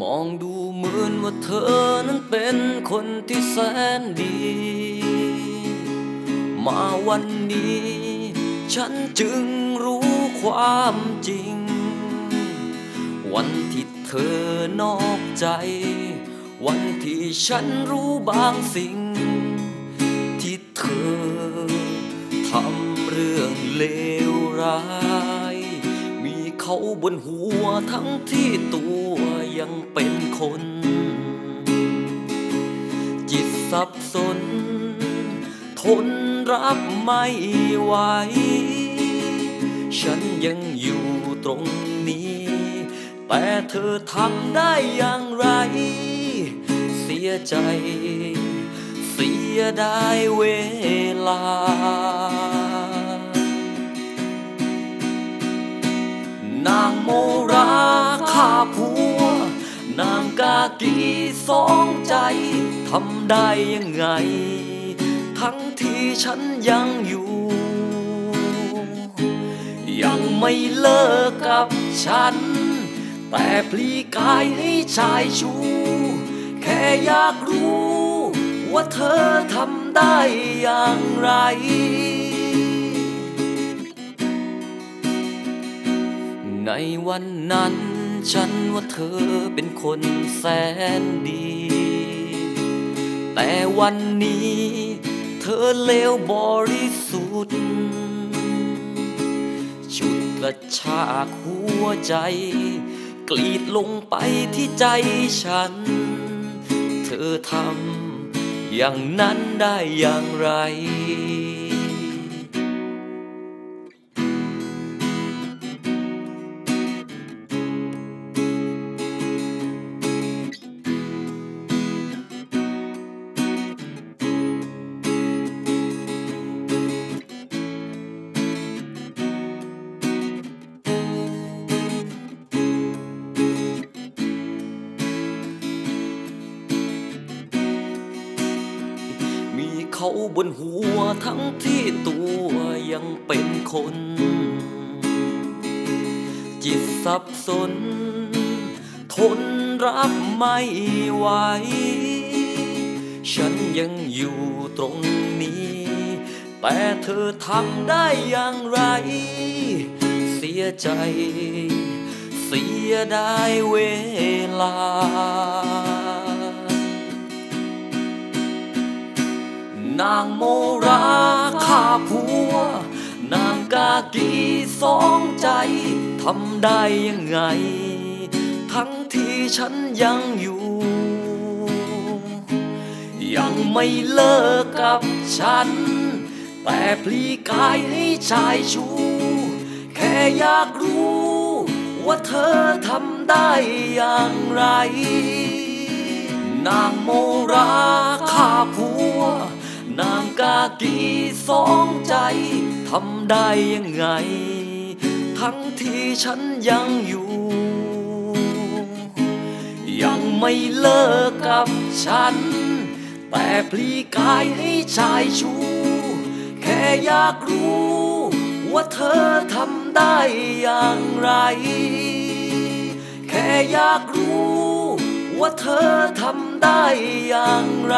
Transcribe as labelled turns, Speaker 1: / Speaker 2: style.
Speaker 1: มองดูเหมือนว่าเธอนั้นเป็นคนที่แสนดี มาวันนี้ ฉันจึงรู้ความจริง วันที่เธอนอกใจ วันที่ฉันรู้บางสิ่ง ที่เธอทำเรื่องเลวร้าย มีเขาบนหัวทั้งที่ตัว ยังเป็นคน จิตสับสน ทนรับไม่ไหว ฉันยังอยู่ตรงนี้ แต่เธอทำได้อย่างไร เสียใจ เสียดายเวลานางโมราข้าผัวนาง กากีสองใจทำได้ยังไง ทั้งที่ฉันยังอยู่ ยังไม่เลิกกับฉัน แต่พลีกายให้ชายชูแค่อยากรู้ ว่าเธอทำได้อย่างไรในวันนั้น ฉันว่าเธอเป็นคนแสนดี แต่วันนี้ เธอเลวบริสุทธิ์ชุดกระชากหัวใจ กรีดลงไปที่ใจฉัน เธอทำอย่างนั้นได้อย่างไร เขาบนหัวทั้งที่ตัวยังเป็นคน จิตสับสน ทนรับไม่ไหว ฉันยังอยู่ตรงนี้ แต่เธอทำได้อย่างไร เสียใจ เสียดายเวลา นางโมราข้าผัว นางกากีสองใจทำได้ยังไง ทั้งที่ฉันยังอยู่ ยังไม่เลิกกับฉัน แต่พลีกายให้ชายชูแค่อยากรู้ ว่าเธอทำได้อย่างไร กี่สองใจทำได้ยังไง ทั้งที่ฉันยังอยู่ ยังไม่เลิกกับฉัน แต่พลีกายให้ชายชูแค่อยากรู้ ว่าเธอทำได้อย่างไร แค่อยากรู้ ว่าเธอทำได้อย่างไร